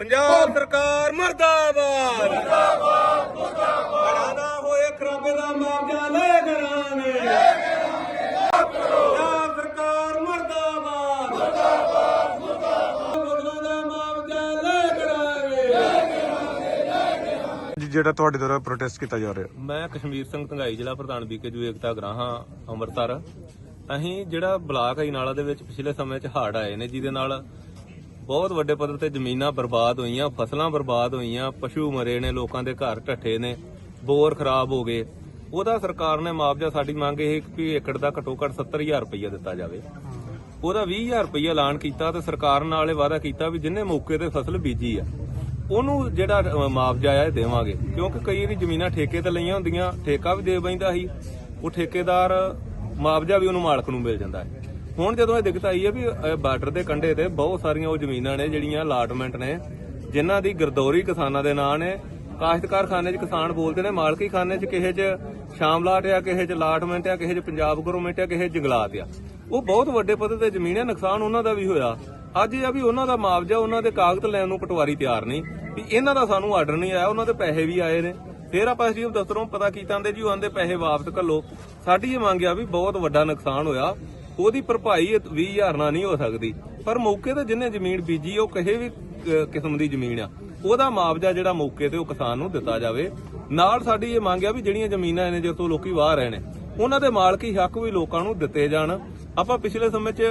ਪੰਜਾਬ ਸਰਕਾਰ ਮਰਦਾਬਾਦ। ਮਰਦਾਬਾਦ ਮਰਦਾਬਾਦ। ਨਾ ਹੋਏ ਖਰਾਬੇ ਦਾ ਮੁਆਵਜ਼ਾ ਲੈ ਕਰਾਂਗੇ ਪੰਜਾਬ ਸਰਕਾਰ ਮਰਦਾਬਾਦ। ਮਰਦਾਬਾਦ ਮਰਦਾਬਾਦ। ਦਾ ਮੁਆਵਜ਼ਾ ਲੈ ਕਰਾਂਗੇ ਜੀ, ਜਿਹੜਾ ਤੁਹਾਡੇ ਦੁਆਰਾ ਪ੍ਰੋਟੈਸਟ ਕੀਤਾ ਜਾ ਰਿਹਾ। ਮੈਂ ਕਸ਼ਮੀਰ ਸਿੰਘ ਧੰਗਾਈ ਜ਼ਿਲ੍ਹਾ ਪ੍ਰਧਾਨ ਬੀਕੇਜੂ ਏਕਤਾ ਗ੍ਰਾਹਾਂ ਅੰਮ੍ਰਿਤਸਰ। ਅਸੀਂ ਜਿਹੜਾ ਬਲਾਕ ਅਜਨਾਲਾ ਦੇ ਵਿੱਚ ਪਿਛਲੇ ਸਮੇਂ 'ਚ ਹੜ੍ਹ ਆਏ ਨੇ ਜਿਹਦੇ ਨਾਲ ਬਹੁਤ ਵੱਡੇ ਪੱਧਰ ਤੇ ਜ਼ਮੀਨਾਂ ਬਰਬਾਦ ਹੋਈਆਂ, ਫਸਲਾਂ ਬਰਬਾਦ ਹੋਈਆਂ, ਪਸ਼ੂ ਮਰੇ ਨੇ, ਲੋਕਾਂ ਦੇ ਘਰ ਢੱਠੇ ਨੇ, ਬੋਰ ਖਰਾਬ ਹੋ ਗਏ। ਉਹਦਾ ਸਰਕਾਰ ਨੇ ਮੁਆਵਜ਼ਾ, ਸਾਡੀ ਮੰਗ ਇਹ ਕਿ ਏਕੜ ਦਾ ਘੱਟੋ ਘੱਟ 70000 ਰੁਪਈਆ ਦਿੱਤਾ ਜਾਵੇ। ਉਹਦਾ 20000 ਰੁਪਈਆ ਐਲਾਨ ਕੀਤਾ ਤੇ ਸਰਕਾਰ ਨਾਲ ਇਹ ਵਾਅਦਾ ਕੀਤਾ ਵੀ ਜਿੰਨੇ ਮੌਕੇ ਤੇ ਫਸਲ ਬੀਜੀ ਆ, ਉਹਨੂੰ ਜਿਹੜਾ ਮੁਆਵਜ਼ਾ ਆ ਇਹ ਦੇਵਾਂਗੇ। ਕਿਉਂਕਿ ਕਈ ਵਾਰੀ ਜ਼ਮੀਨਾਂ ਠੇਕੇ ਤੇ ਲਈਆਂ ਹੁੰਦੀਆਂ, ਠੇਕਾ ਵੀ ਦੇ ਬੈਂਦਾ ਸੀ, ਉਹ ਠੇਕੇਦਾਰ ਮੁਆਵਜ਼ਾ ਵੀ ਉਹਨੂੰ ਮਾਲਕ ਨੂੰ ਮਿਲ ਜਾਂਦਾ ਹੈ। ਹੁਣ ਜਦੋਂ ਇਹ ਦਿੱਕਤ ਆਈ ਹੈ ਵੀ ਬਾਰਡਰ ਦੇ ਕੰਢੇ ਤੇ ਬਹੁਤ ਸਾਰੀਆਂ ਉਹ ਜ਼ਮੀਨਾਂ ਨੇ, ਜਿਹੜੀਆਂ ਅਲਾਟਮੈਂਟ ਨੇ, ਜਿਨ੍ਹਾਂ ਦੀ ਗਰਦੌਰੀ ਕਿਸਾਨਾਂ ਦੇ ਨਾਂ ਨੇ। ਕਾਸ਼ਤਕਾਰ ਖਾਨੇ 'ਚ ਕਿਸਾਨ ਬੋਲਦੇ ਨੇ ਮਾਲਕੀ ਖਾਨੇ 'ਚ ਕਿਸੇ 'ਚ ਸ਼ਾਮਲਾਟ ਆ, ਕਿਸੇ 'ਚ ਅਲਾਟਮੈਂਟ ਆ, ਕਿਸੇ 'ਚ ਪੰਜਾਬ ਗਵਰਨਮੈਂਟ ਆ, ਕਿਸੇ 'ਚ ਜੰਗਲਾਤ ਆ। ਉਹ ਬਹੁਤ ਵੱਡੇ ਪੱਧਰ ਤੇ ਜ਼ਮੀਨ ਹੈ ਨੁਕਸਾਨ ਉਹਨਾਂ ਦਾ ਵੀ ਹੋਇਆ। ਅੱਜ ਇਹ ਆ ਵੀ ਉਹਨਾਂ ਦਾ ਮੁਆਵਜ਼ਾ, ਉਹਨਾਂ ਦੇ ਕਾਗਜ਼ ਲੈਣ ਨੂੰ ਪਟਵਾਰੀ ਤਿਆਰ ਨਹੀਂ। ਵੀ ਇਹਨਾਂ ਦਾ ਸਾਨੂੰ ਆਰਡਰ ਨਹੀਂ ਆਇਆ, ਉਹਨਾਂ ਦੇ ਪੈਸੇ ਵੀ ਆਏ ਨੇ। ਫਿਰ ਆਪਾਂ ਐਸਡੀਐਮ ਦਫ਼ਤਰੋਂ ਪਤਾ ਕੀਤਾ ਆਂਦੇ ਜੀ, ਉਹ ਆਂਦੇ ਪੈਸੇ ਵਾਪਸ ਕੱਲੋ ਸਾਡੀ ਇਹ ਮੰਗ ਆ ਵੀ ਬਹੁਤ ਵੱਡਾ ਨੁਕਸਾਨ ਹੋਇਆ। ਉਹਦੀ ਭਰਪਾਈ 20000 ਨਾਲ ਨਹੀਂ ਹੋ ਸਕਦੀ। ਪਰ ਮੌਕੇ ਤੇ ਜਿੰਨੇ ਜ਼ਮੀਨ ਬੀਜੀ, ਉਹ ਕਿਸੇ ਵੀ ਕਿਸਮ ਦੀ ਜ਼ਮੀਨ ਆ। ਉਹਦਾ ਮੁਆਵਜ਼ਾ ਜਿਹੜਾ ਮੌਕੇ ਤੇ ਉਹ ਕਿਸਾਨ ਨੂੰ ਦਿੱਤਾ ਜਾਵੇ। ਨਾਲ ਸਾਡੀ ਇਹ ਮੰਗ ਆ ਵੀ ਜਿਹੜੀਆਂ ਜ਼ਮੀਨਾਂ ਨੇ, ਜਿੱਥੋਂ ਲੋਕੀ ਬਾਹਰ ਰਹੇ ਨੇ, ਉਹਨਾਂ ਦੇ ਮਾਲਕੀ ਹੱਕ ਵੀ ਲੋਕਾਂ ਨੂੰ ਦਿੱਤੇ ਜਾਣ। ਆਪਾਂ ਪਿਛਲੇ ਸਮੇਂ 'ਚ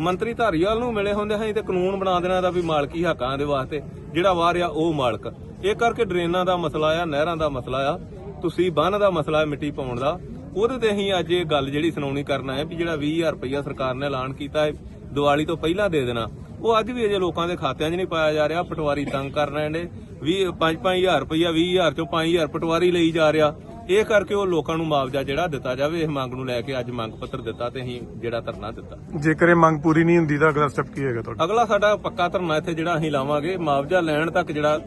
ਮੰਤਰੀ ਧਾਰੀਵਾਲ ਨੂੰ ਮਿਲੇ ਹੁੰਦੇ ਹਾਂ ਤੇ ਕਾਨੂੰਨ ਬਣਾ ਦੇਣਾ ਦਾ ਵੀ ਮਾਲਕੀ ਹੱਕਾਂ ਦੇ ਵਾਸਤੇ ਜਿਹੜਾ ਬਾਹਰ ਆ ਉਹ ਮਾਲਕ। ਇਹ ਕਰਕੇ ਡਰੇਨਾਂ ਦਾ ਮਸਲਾ ਆ, ਨਹਿਰਾਂ ਦਾ ਮਸਲਾ ਆ, ਤੁਸੀਂ ਬੰਨ ਦਾ ਮਸਲਾ ਹੈ ਮਿੱਟੀ ਪਾਉਣ ਦਾ। ਉਹਦੇ ਤੇ ਅਸੀਂ ਅੱਜ ਇਹ ਗੱਲ ਜਿਹੜੀ ਸੁਣਾਉਣੀ ਕਰਨਾ ਹੈ ਵੀ ਜਿਹੜਾ 20000 ਰੁਪਇਆ ਸਰਕਾਰ ਨੇ ਐਲਾਨ ਕੀਤਾ ਹੈ ਦੀਵਾਲੀ ਤੋਂ ਪਹਿਲਾਂ ਦੇ ਦੇਣਾ। ਉਹ ਅੱਜ ਵੀ ਅਜੇ ਲੋਕਾਂ ਦੇ ਖਾਤਿਆਂ 'ਚ ਨਹੀਂ ਪਾਇਆ ਜਾ ਰਿਹਾ ਪਟਵਾਰੀ ਤੰਗ ਕਰ ਰਹੇ ਨੇ। 20 5-5000 ਰੁਪਇਆ 20000 ਚੋਂ 5000 ਪਟਵਾਰੀ ਲਈ ਜਾ ਰਿਹਾ। ਇਹ ਕਰਕੇ ਉਹ ਲੋਕਾਂ ਨੂੰ ਮੁਆਵਜ਼ਾ ਜਿਹੜਾ ਦਿੱਤਾ ਜਾਵੇ ਇਹ ਮੰਗ ਨੂੰ ਲੈ ਕੇ ਅੱਜ ਮੰਗ ਪੱਤਰ ਦਿੱਤਾ ਤੇ ਅਸੀਂ ਜਿਹੜਾ ਧਰਨਾ ਦਿੱਤਾ। ਜੇਕਰ ਇਹ ਮੰਗ ਪੂਰੀ ਨਹੀਂ ਹੁੰਦੀ ਤਾਂ ਅਗਲਾ ਸਟੈਪ ਕੀ ਹੋਏਗਾ ਤੁਹਾਡਾ? ਅਗਲਾ ਸਾਡਾ ਪੱਕਾ ਧਰਨਾ ਇੱਥੇ ਜਿਹੜਾ ਅਸੀਂ ਲਾਵਾਂਗੇ ਮੁਆਵਜ਼ਾ ਲੈਣ ਤੱਕ ਜਿਹੜਾ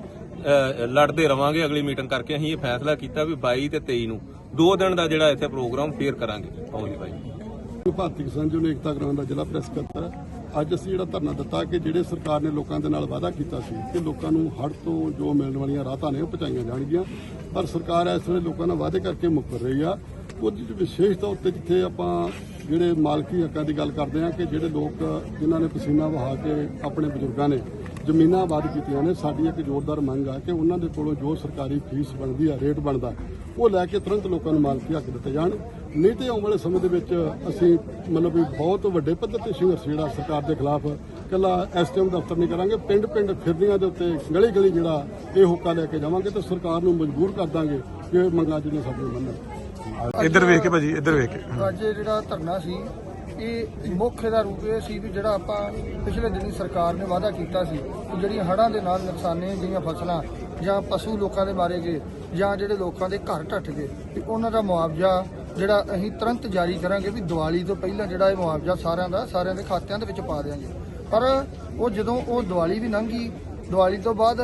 ਲੜਦੇ ਰਵਾਂਗੇ ਅਗਲੀ ਮੀਟਿੰਗ ਕਰਕੇ ਅਸੀਂ ਇਹ ਫੈਸਲਾ ਕੀਤਾ ਵੀ 22 ਤੇ 23 ਨੂੰ। ਦੋ ਦਿਨ ਦਾ ਜਿਹੜਾ ਇੱਥੇ ਪ੍ਰੋਗਰਾਮ ਫੇਰ ਕਰਾਂਗੇ। ਆਓ ਜੀ ਭਾਰਤੀ ਕਿਸਾਨ ਯੂਨੀਅਨ ਏਕਤਾ ਗ੍ਰਾਮ ਦਾ ਜ਼ਿਲ੍ਹਾ ਪ੍ਰੈਸ ਸਕੱਤਰ ਅੱਜ ਅਸੀਂ ਜਿਹੜਾ ਧਰਨਾ ਦਿੱਤਾ ਕਿ ਜਿਹੜੇ ਸਰਕਾਰ ਨੇ ਲੋਕਾਂ ਦੇ ਨਾਲ ਵਾਅਦਾ ਕੀਤਾ ਸੀ ਕਿ ਲੋਕਾਂ ਨੂੰ ਹੜ ਤੋਂ ਜੋ ਮਿਲਣ ਵਾਲੀਆਂ ਰਾਹਤਾਂ ਨੇ ਉਹ ਪਹੁੰਚਾਈਆਂ ਜਾਣਗੀਆਂ, ਪਰ ਸਰਕਾਰ ਇਸ ਵੇਲੇ ਲੋਕਾਂ ਨਾਲ ਵਾਅਦੇ ਕਰਕੇ ਮੁੱਕਰ ਰਹੀ ਆ। ਉਹਦੀ ਵਿਸ਼ੇਸ਼ ਤੌਰ ਤੇ ਜਿੱਥੇ ਆਪਾਂ ਜਿਹੜੇ ਮਾਲਕੀ ਹੱਕਾਂ ਦੀ ਗੱਲ ਕਰਦੇ ਆ ਕਿ ਜਿਹੜੇ ਲੋਕ ਜਿਨ੍ਹਾਂ ਨੇ ਪਸੀਨਾ ਵਹਾ ਕੇ ਆਪਣੇ ਬਜ਼ੁਰਗਾਂ ਨੇ ਜ਼ਮੀਨਾਂ ਆਬਾਦ ਕੀਤੀਆਂ ਨੇ, ਸਾਡੀ ਇੱਕ ਜ਼ੋਰਦਾਰ ਮੰਗ ਆ ਕਿ ਉਹਨਾਂ ਦੇ ਕੋਲੋਂ ਜੋ ਸਰਕਾਰੀ ਫੀਸ ਬਣਦੀ ਆ, ਰੇਟ ਬਣਦਾ, ਉਹ ਲੈ ਕੇ ਤੁਰੰਤ ਲੋਕਾਂ ਨੂੰ ਮਾਲਕੀ ਹੱਕ ਦਿੱਤੇ ਜਾਣ। ਨਹੀਂ ਤੇ ਆਉਣ ਵਾਲੇ ਸਮੇਂ ਦੇ ਵਿੱਚ ਅਸੀਂ ਮਤਲਬ ਵੀ ਬਹੁਤ ਵੱਡੇ ਪੱਧਰ ਤੇ ਸੰਘਰਸ਼ ਜਿਹੜਾ ਸਰਕਾਰ ਦੇ ਖਿਲਾਫ ਕੱਲਾ ਐਸਟੀਐਮ ਦਫ਼ਤਰ ਨਹੀਂ ਕਰਾਂਗੇ ਪਿੰਡ ਪਿੰਡ ਫਿਰਨੀਆਂ ਦੇ ਉੱਤੇ ਗਲੀ ਗਲੀ ਜਿਹੜਾ ਇਹ ਹੋਕਾ ਲੈ ਕੇ ਜਾਵਾਂਗੇ ਤੇ ਸਰਕਾਰ ਨੂੰ ਮਜਬੂਰ ਕਰ ਦਾਂਗੇ ਕਿ ਇਹ ਮੰਗਾਂ ਜਿਹੜੀਆਂ ਸਾਡੀਆਂ ਮੰਨਣ। ਇੱਧਰ ਵੇਖ ਕੇ ਭਾਜੀ, ਇੱਧਰ ਵੇਖ ਕੇ। ਅੱਜ ਇਹ ਜਿਹੜਾ ਧਰਨਾ ਸੀ, ਇਹ ਮੁੱਖ ਦਾ ਰੂਪ ਇਹ ਸੀ ਵੀ ਜਿਹੜਾ ਆਪਾਂ ਪਿਛਲੇ ਦਿਨੀ ਸਰਕਾਰ ਨੇ ਵਾਅਦਾ ਕੀਤਾ ਸੀ ਕਿ ਜਿਹੜੀਆਂ ਹੜ੍ਹਾਂ ਦੇ ਨਾਲ ਨੁਕਸਾਨੇ ਜਿਹੜੀਆਂ ਫਸਲਾਂ ਜਾਂ ਪਸ਼ੂ ਲੋਕਾਂ ਦੇ ਮਾਰੇ ਗਏ ਜਾਂ ਜਿਹੜੇ ਲੋਕਾਂ ਦੇ ਘਰ ਢੱਠ ਗਏ, ਵੀ ਉਹਨਾਂ ਦਾ ਮੁਆਵਜ਼ਾ ਜਿਹੜਾ ਅਸੀਂ ਤੁਰੰਤ ਜਾਰੀ ਕਰਾਂਗੇ ਵੀ ਦੀਵਾਲੀ ਤੋਂ ਪਹਿਲਾਂ ਜਿਹੜਾ ਇਹ ਮੁਆਵਜ਼ਾ ਸਾਰਿਆਂ ਦਾ, ਸਾਰਿਆਂ ਦੇ ਖਾਤਿਆਂ ਦੇ ਵਿੱਚ ਪਾ ਦਿਆਂਗੇ। ਪਰ ਉਹ ਜਦੋਂ ਉਹ ਦੀਵਾਲੀ ਵੀ ਲੰਘੀ ਦੀਵਾਲੀ ਤੋਂ ਬਾਅਦ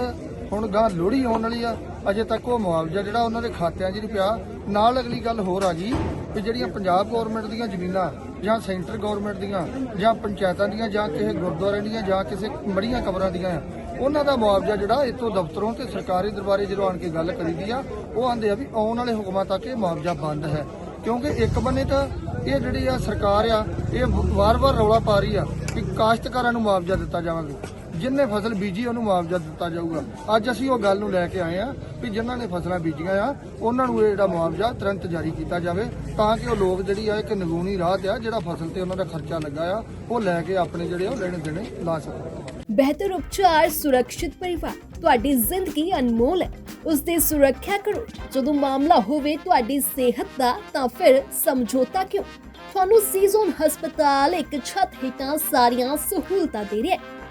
ਹੁਣ ਗਾਂ ਲੋਹੜੀ ਆਉਣ ਵਾਲੀ ਆ, ਅਜੇ ਤੱਕ ਉਹ ਮੁਆਵਜ਼ਾ ਜਿਹੜਾ ਉਹਨਾਂ ਦੇ ਖਾਤਿਆਂ 'ਚ ਨਹੀਂ ਪਿਆ। ਨਾਲ ਅਗਲੀ ਗੱਲ ਹੋਰ ਆ ਗਈ ਕਿ ਜਿਹੜੀਆਂ ਪੰਜਾਬ ਗਵਰਨਮੈਂਟ ਦੀਆਂ ਜ਼ਮੀਨਾਂ ਜਾਂ ਸੈਂਟਰ ਗਵਰਨਮੈਂਟ ਦੀਆਂ ਜਾਂ ਪੰਚਾਇਤਾਂ ਦੀਆਂ ਜਾਂ ਕਿਸੇ ਗੁਰਦੁਆਰੇ ਦੀਆਂ ਜਾਂ ਕਿਸੇ ਮੜੀਆਂ ਕਬਰਾਂ ਦੀਆਂ ਆ, ਉਹਨਾਂ ਦਾ ਮੁਆਵਜ਼ਾ ਜਿਹੜਾ ਇਤੋਂ ਦਫ਼ਤਰੋਂ ਤੇ ਸਰਕਾਰੀ ਦਰਬਾਰੇ ਜਦੋਂ ਆਣ ਕੇ ਗੱਲ ਕਰੀਦੀ ਆ ਉਹ ਆਂਦੇ ਆ ਵੀ ਆਉਣ ਵਾਲੇ ਹੁਕਮਾਂ ਤੱਕ ਇਹ ਮੁਆਵਜ਼ਾ ਬੰਦ ਹੈ। ਕਿਉਂਕਿ ਇੱਕ ਬੰਨੇ ਤਾਂ ਇਹ ਜਿਹੜੀ ਆ ਸਰਕਾਰ ਆ ਇਹ ਵਾਰ-ਵਾਰ ਰੌਲਾ ਪਾ ਰਹੀ ਆ ਕਿ ਕਾਸ਼ਤਕਾਰਾਂ ਨੂੰ ਮੁਆਵਜ਼ਾ ਦਿੱਤਾ ਜਾਵਾਂਗੇ। ਜਿੰਨੇ ਫਸਲ ਬੀਜੀ ਉਹਨੂੰ ਮੁਆਵਜ਼ਾ ਦਿੱਤਾ ਜਾਊਗਾ। ਅੱਜ ਅਸੀਂ ਉਹ ਗੱਲ ਨੂੰ ਲੈ ਕੇ ਆਏ ਆ ਵੀ ਜਿਨ੍ਹਾਂ ਨੇ ਫਸਲਾਂ ਬੀਜੀਆਂ ਆ, ਉਹਨਾਂ ਨੂੰ ਇਹ ਜਿਹੜਾ ਮੁਆਵਜ਼ਾ ਤੁਰੰਤ ਜਾਰੀ ਕੀਤਾ ਜਾਵੇ, ਤਾਂ ਕਿ ਉਹ ਲੋਕ ਜਿਹੜੀ ਆ, ਇੱਕ ਨਗੂਨੀ ਰਾਹ ਤੇ ਆ, ਜਿਹੜਾ ਫਸਲ ਤੇ ਉਹਨਾਂ ਦਾ ਖਰਚਾ ਲੱਗਾ ਆ, ਉਹ ਲੈ ਕੇ ਆਪਣੇ ਜਿਹੜੇ ਉਹ ਲੈਣੇ ਦੇਣੇ ਲਾ ਸਕਣ। ਬਿਹਤਰ ਉਪਚਾਰ ਸੁਰੱਖਿਅਤ ਪਰਿਵਾਰ, ਤੁਹਾਡੀ ਜ਼ਿੰਦਗੀ ਅਨਮੋਲ ਹੈ। ਉਸ ਦੀ ਸੁਰੱਖਿਆ ਕਰੋ। ਜਦੋਂ ਮਾਮਲਾ ਹੋਵੇ ਤੁਹਾਡੀ ਸਿਹਤ ਦਾ, ਤਾਂ ਫਿਰ ਸਮਝੌਤਾ ਕਿਉਂ? ਤੁਹਾਨੂੰ ਸੀਜ਼ਨ ਹਸਪਤਾਲ ਇੱਕ ਛੱਤ ਹੇਠਾਂ ਸਾਰੀਆਂ ਸਹੂਲਤਾਂ ਦੇ ਰਿਹਾ ਹੈ।